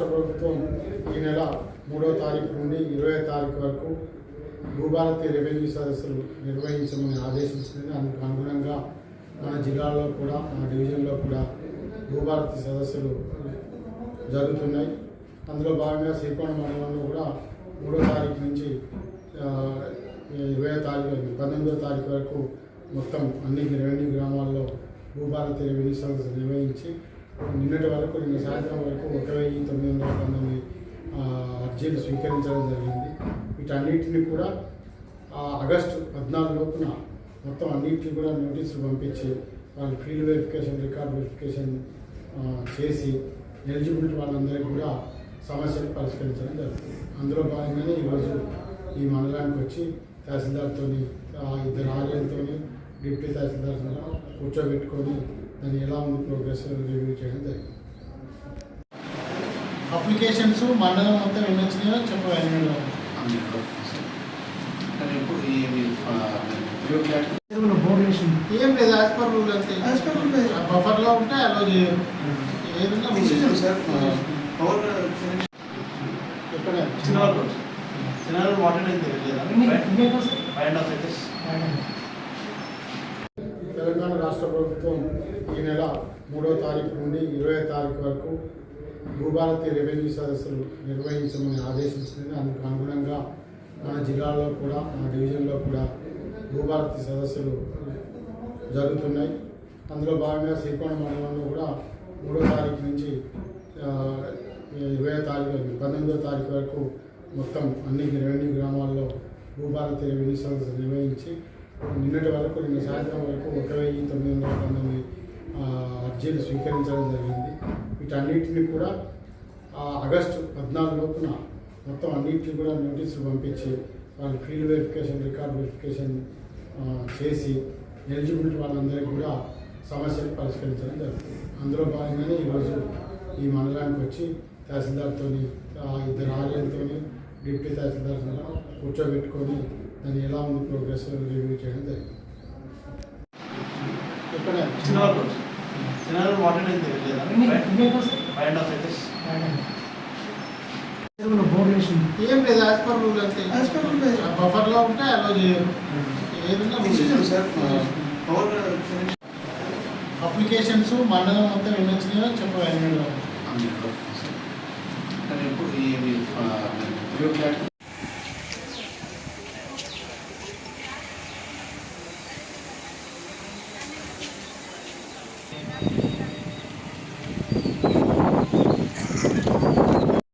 రాష్ట్ర ప్రభుత్వం ఈ నెల మూడో తారీఖు నుండి ఇరవై తారీఖు వరకు భూభారతి రెవెన్యూ సదస్సులు నిర్వహించమని ఆదేశించింది అందుకు అనుగుణంగా మన జిల్లాలో కూడా మన డివిజన్లో కూడా భూభారతి సదస్సులు జరుగుతున్నాయి. అందులో భాగంగా శ్రీకోణ మండలంలో కూడా మూడో తారీఖు నుంచి ఇరవై తారీఖు పంతొమ్మిదో తారీఖు వరకు మొత్తం అన్ని రెవెన్యూ గ్రామాల్లో భూభారతి రెవెన్యూ సదస్సు నిర్వహించి నిన్నటి వరకు నిన్న సాయంత్రం వరకు ఒక వెయ్యి తొమ్మిది వందల పంతొమ్మిది అర్జీలు స్వీకరించడం జరిగింది. వీటన్నిటిని కూడా ఆగస్టు పద్నాలుగు లోపున మొత్తం అన్నిటిని కూడా నోటీసులు పంపించి వాళ్ళు ఫీల్డ్ వెరిఫికేషన్ రికార్డ్ వెరిఫికేషన్ చేసి ఎలిజిబిలిటీ వాళ్ళందరికీ కూడా సమస్యలు పరిష్కరించడం జరుగుతుంది. అందులో భాగంగానే ఈరోజు ఈ మండలానికి వచ్చి తహసీల్దార్తో ఇద్దరు ఆర్యంతో డిప్యూటీ తహసీల్దార్ కూర్చోబెట్టుకొని దాన్ని ఎలా ఉంది ప్రోగ్రెస్ రివ్యూ చేయడం జరిగింది. అప్లికేషన్స్ మండలం మొత్తం ఎన్ని వచ్చినాయో చెప్పండి ఏం లేదు యాజ్ పర్ రూల్ అంతే. బఫర్లో ఉంటే అలో చేయరు ఏదైనా డిసిజన్ సార్. పవర్ ఎక్కడ చిన్నవాళ్ళు water? Five and half acres Telangana రాష్ట్ర ప్రభుత్వం ఈ నెల మూడో తారీఖు నుండి ఇరవై తారీఖు వరకు భూభారతి రెవెన్యూ సదస్సులు నిర్వహించమని ఆదేశించింది. అందుకు అనుగుణంగా మన జిల్లాలో కూడా మన డివిజన్లో కూడా భూభారతి సదస్సులు జరుగుతున్నాయి. అందులో భాగంగా శ్రీకోణ మండలంలో కూడా మూడో తారీఖు నుంచి ఇరవై తారీఖు పంతొమ్మిదో తారీఖు వరకు మొత్తం అన్ని రెవెన్యూ గ్రామాల్లో భూభారతి రెవెన్యూ సదస్సు నిర్వహించి నిన్నటి వరకు నిన్న సాయంత్రం వరకు ఒక వెయ్యి తొమ్మిది వందల పంతొమ్మిది అర్జీలు స్వీకరించడం జరిగింది. వీటన్నిటిని కూడా ఆగస్టు పద్నాలుగు లోపున మొత్తం అన్నింటికి కూడా నోటీసులు పంపించి వాళ్ళు ఫీల్డ్ వెరిఫికేషన్ రికార్డ్ వెరిఫికేషన్ చేసి ఎలిజిబిలిటీ వాళ్ళందరికీ కూడా సమస్యలు పరిష్కరించడం జరుగుతుంది. అందులో భాగంగానే ఈరోజు ఈ మండలానికి వచ్చి తహసీల్దార్తో ఇద్దరు ఆర్యంతో డిప్యూటీ తహసీల్దార్ కూర్చోబెట్టుకొని దాన్ని ఎలా ఉంది ప్రోగ్రెస్ రివ్యూ చేయడం జరిగింది. ఏం లేదు యాజ్ పర్ రూల్ అంతే. బఫర్లో ఉంటే అలో చేయరు. ఏదైనా డిసిజన్ సార్ పవర్ అప్లికేషన్స్ మండలం మొత్తం ఎన్ని వచ్చినాయో చెప్పండి Good luck.